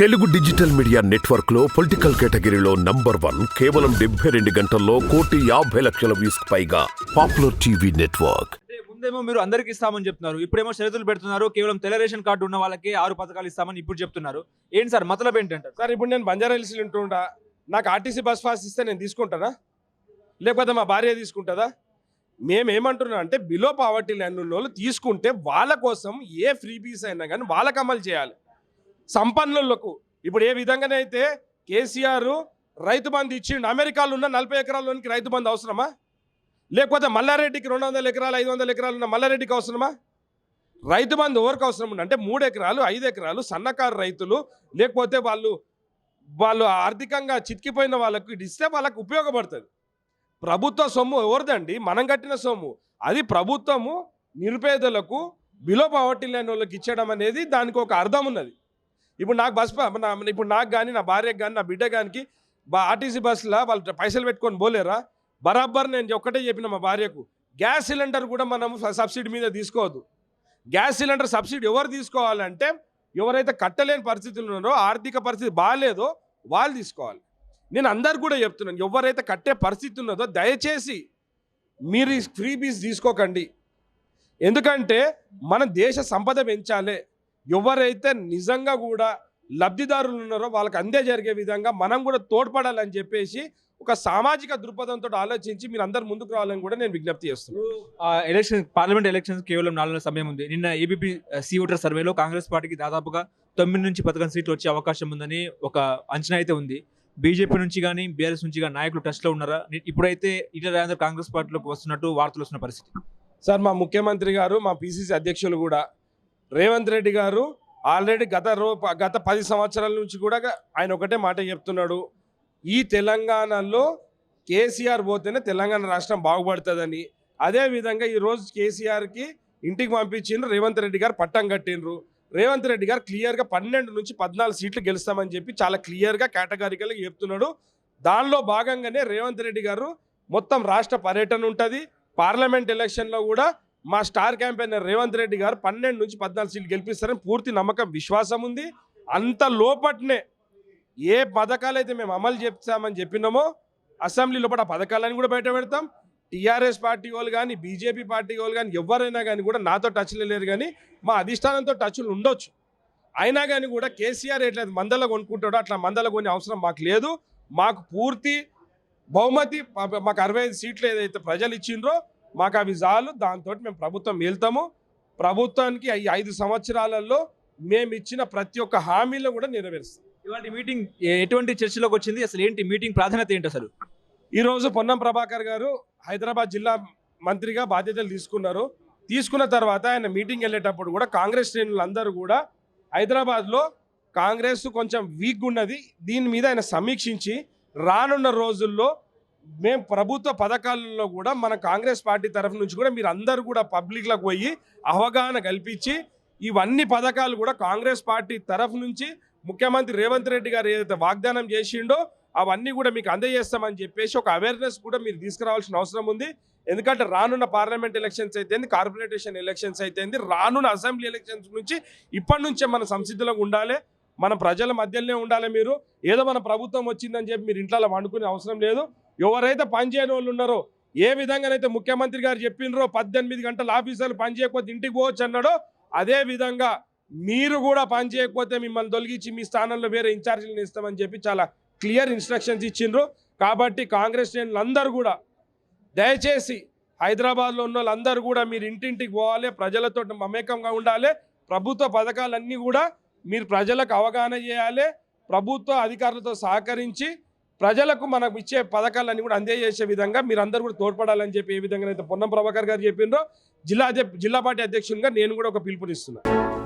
Telugu digital media నెట్వర్క్లో political కేటగిరీలో number one కేవలం డెబ్బై రెండు గంటల్లో కోటి యాభై లక్షల వ్యూస్ పైగా పాపులర్ టీవీ నెట్వర్క్. అంటే ముందేమో మీరు అందరికి ఇస్తామని చెప్తున్నారు. ఇప్పుడేమో షరతులు పెడుతున్నారు. కేవలం తెల్ల రేషన్ కార్డు ఉన్న వాళ్ళకి ఆరు పథకాలు ఇస్తామని ఇప్పుడు చెప్తున్నారు. ఏంటి సార్ మతలబ్ ఏంటంటారు? సార్ ఇప్పుడు నేను బంజారా హిల్స్ ఉంటుండా? నాకు ఆర్టీసీ బస్ పాస్ ఇస్తే నేను తీసుకుంటానా? లేకపోతే మా భార్య తీసుకుంటుందా? మేము ఏమంటున్నాం అంటే బిలో పావర్టీ లైన్ ఉన్న వాళ్ళు తీసుకుంటే వాళ్ళ కోసం ఏ ఫ్రీ పీస్ అయినా కానీ వాళ్ళకి అమలు చేయాలి. సంపన్నులకు. ఇప్పుడు ఏ విధంగానైతే కేసీఆర్ రైతు బంధు ఇచ్చిండు అమెరికాలో ఉన్న నలభై ఎకరాల్లోనికి రైతు బంధు అవసరమా? లేకపోతే మల్లారెడ్డికి రెండు వందల ఎకరాలు ఐదు వందల ఎకరాలు ఉన్న మల్లారెడ్డికి అవసరమా? రైతు బంధు ఎవరికి అవసరం ఉంది అంటే మూడు ఎకరాలు ఐదు ఎకరాలు సన్నకారు రైతులు లేకపోతే వాళ్ళు వాళ్ళు ఆర్థికంగా చితికిపోయిన వాళ్ళకు ఇస్తే వాళ్ళకు ఉపయోగపడుతుంది. ప్రభుత్వ సొమ్ము ఎవరిదండి? మనం కట్టిన సొమ్ము. అది ప్రభుత్వము నిరుపేదలకు బిలో పవర్టీ లేని వాళ్ళకి ఇచ్చడం అనేది దానికి ఒక అర్థం ఉన్నది. ఇప్పుడు నాకు బస్ ఇప్పుడు నాకు కానీ నా భార్యకు కానీ నా బిడ్డ కానీ ఆర్టీసీ బస్సులో వాళ్ళు పైసలు పెట్టుకొని పోలేరా? బరాబర్ నేను ఒక్కటే చెప్పిన మా భార్యకు గ్యాస్ సిలిండర్ కూడా మనం సబ్సిడీ మీద తీసుకోవద్దు. గ్యాస్ సిలిండర్ సబ్సిడీ ఎవరు తీసుకోవాలంటే ఎవరైతే కట్టలేని పరిస్థితులు ఉన్నారో ఆర్థిక పరిస్థితి బాగాలేదో వాళ్ళు తీసుకోవాలి. నేను అందరు కూడా చెప్తున్నాను ఎవరైతే కట్టే పరిస్థితి ఉన్నదో దయచేసి మీరు ఈ ఫ్రీ బీస్ తీసుకోకండి. ఎందుకంటే మన దేశ సంపద పెంచాలి. ఎవరైతే నిజంగా కూడా లబ్ధిదారులు ఉన్నారో వాళ్ళకి అందే జరిగే విధంగా మనం కూడా తోడ్పడాలని చెప్పేసి ఒక సామాజిక దృక్పథంతో ఆలోచించి మీరు అందరు ముందుకు రావాలని కూడా నేను విజ్ఞప్తి చేస్తున్నాను. ఎలక్షన్ పార్లమెంట్ ఎలక్షన్స్ కేవలం నాలుగు నెలల సమయం ఉంది. నిన్న ఏబీపీ సి ఓటర్ సర్వేలో కాంగ్రెస్ పార్టీకి దాదాపుగా తొమ్మిది నుంచి పదకొండు సీట్లు వచ్చే అవకాశం ఉందని ఒక అంచనా అయితే ఉంది. బీజేపీ నుంచి కానీ బీఆర్ఎస్ నుంచి కానీ నాయకులు టచ్లో ఉన్నారా? ఇప్పుడైతే ఈటల రాజేందర్ కాంగ్రెస్ పార్టీలోకి వస్తున్నట్టు వార్తలు వస్తున్న పరిస్థితి. సార్ మా ముఖ్యమంత్రి గారు మా పిసిసి అధ్యక్షులు కూడా రేవంత్ రెడ్డి గారు ఆల్రెడీ గత రో గత పది సంవత్సరాల నుంచి కూడా ఆయన ఒకటే మాట చెప్తున్నాడు. ఈ తెలంగాణలో కేసీఆర్ పోతేనే తెలంగాణ రాష్ట్రం బాగుపడుతుందని. అదేవిధంగా ఈరోజు కేసీఆర్కి ఇంటికి పంపించిండ్రు రేవంత్ రెడ్డి గారు పట్టం కట్టిండ్రు. రేవంత్ రెడ్డి గారు క్లియర్గా పన్నెండు నుంచి పద్నాలుగు సీట్లు గెలుస్తామని చెప్పి చాలా క్లియర్గా కేటగారికల్గా చెప్తున్నాడు. దానిలో భాగంగానే రేవంత్ రెడ్డి గారు మొత్తం రాష్ట్ర పర్యటన ఉంటుంది. పార్లమెంట్ ఎలక్షన్లో కూడా మా స్టార్ క్యాంపెయినర్ రేవంత్ రెడ్డి గారు పన్నెండు నుంచి పద్నాలుగు సీట్లు గెలిపిస్తారని పూర్తి నమ్మకం విశ్వాసం ఉంది. అంత లోపట్నే ఏ పథకాలు మేము అమలు చేస్తామని చెప్పినామో అసెంబ్లీ లోపల ఆ పథకాలను కూడా బయట పెడతాం. టీఆర్ఎస్ పార్టీ వాళ్ళు కానీ బీజేపీ పార్టీ వాళ్ళు కానీ ఎవరైనా కానీ కూడా నాతో టచ్లు లేరు కానీ మా అధిష్టానంతో టచ్లు ఉండొచ్చు. అయినా కానీ కూడా కేసీఆర్ ఎట్లయితే మందల కొనుక్కుంటాడో అట్లా మందల కొనే అవసరం మాకు లేదు. మాకు పూర్తి బహుమతి మాకు అరవై ఐదు సీట్లు ఏదైతే ప్రజలు ఇచ్చిండ్రో మాకు అవి చాలు. దాంతో మేము ప్రభుత్వం వెళ్తాము. ప్రభుత్వానికి ఈ ఐదు సంవత్సరాలలో మేము ఇచ్చిన ప్రతి ఒక్క హామీలో కూడా నెరవేరుస్తాం. ఇవాళ మీటింగ్ ఎటువంటి చర్చలోకి వచ్చింది? అసలు ఏంటి మీటింగ్ ప్రాధాన్యత ఏంటి అసలు? ఈరోజు పొన్నం ప్రభాకర్ గారు హైదరాబాద్ జిల్లా మంత్రిగా బాధ్యతలు తీసుకున్నారు. తీసుకున్న తర్వాత ఆయన మీటింగ్ వెళ్ళేటప్పుడు కూడా కాంగ్రెస్ శ్రేణులు అందరూ కూడా హైదరాబాద్లో కాంగ్రెస్ కొంచెం వీక్ ఉన్నది. దీని మీద ఆయన సమీక్షించి రానున్న రోజుల్లో మేము ప్రభుత్వ పథకాలలో కూడా మన కాంగ్రెస్ పార్టీ తరఫు నుంచి కూడా మీరు అందరూ కూడా పబ్లిక్లకు పోయి అవగాహన కల్పించి ఇవన్నీ పథకాలు కూడా కాంగ్రెస్ పార్టీ తరఫు నుంచి ముఖ్యమంత్రి రేవంత్ రెడ్డి గారు ఏదైతే వాగ్దానం చేసిండో అవన్నీ కూడా మీకు అందజేస్తామని చెప్పేసి ఒక అవేర్నెస్ కూడా మీరు తీసుకురావాల్సిన అవసరం ఉంది. ఎందుకంటే రానున్న పార్లమెంట్ ఎలక్షన్స్ అయితేంది కార్పొరేటేషన్ ఎలక్షన్స్ అయితేంది రానున్న అసెంబ్లీ ఎలక్షన్స్ నుంచి ఇప్పటి నుంచే మన సంసిద్ధంగా ఉండాలి. మన ప్రజల మధ్యలోనే ఉండాలి మీరు. ఏదో మన ప్రభుత్వం వచ్చిందని చెప్పి మీరు ఇంట్లో వండుకునే అవసరం లేదు. ఎవరైతే పనిచేయని వాళ్ళు ఉన్నారో ఏ విధంగానైతే ముఖ్యమంత్రి గారు చెప్పినరో పద్దెనిమిది గంటల ఆఫీసర్లు పని చేయకపోతే ఇంటికి పోవచ్చు అన్నాడో అదే విధంగా మీరు కూడా పనిచేయకపోతే మిమ్మల్ని తొలగించి మీ స్థానంలో వేరే ఇన్ఛార్జీలను ఇస్తామని చెప్పి చాలా క్లియర్ ఇన్స్ట్రక్షన్స్ ఇచ్చిండ్రు. కాబట్టి కాంగ్రెస్ శ్రేణులు అందరూ కూడా దయచేసి హైదరాబాద్లో ఉన్న వాళ్ళందరూ కూడా మీరు ఇంటింటికి పోవాలి ప్రజలతో మమేకంగా ఉండాలి. ప్రభుత్వ పథకాలన్నీ కూడా మీరు ప్రజలకు అవగాహన చేయాలి ప్రభుత్వ అధికారులతో సహకరించి ప్రజలకు మనకు ఇచ్చే పథకాలన్నీ కూడా అందజేసే విధంగా మీరు కూడా తోడ్పడాలని చెప్పి ఏ విధంగా అయితే పొన్నం ప్రభాకర్ గారు చెప్పిండ్రో జిల్లా జిల్లా పార్టీ అధ్యక్షునిగా నేను కూడా ఒక పిలుపునిస్తున్నాను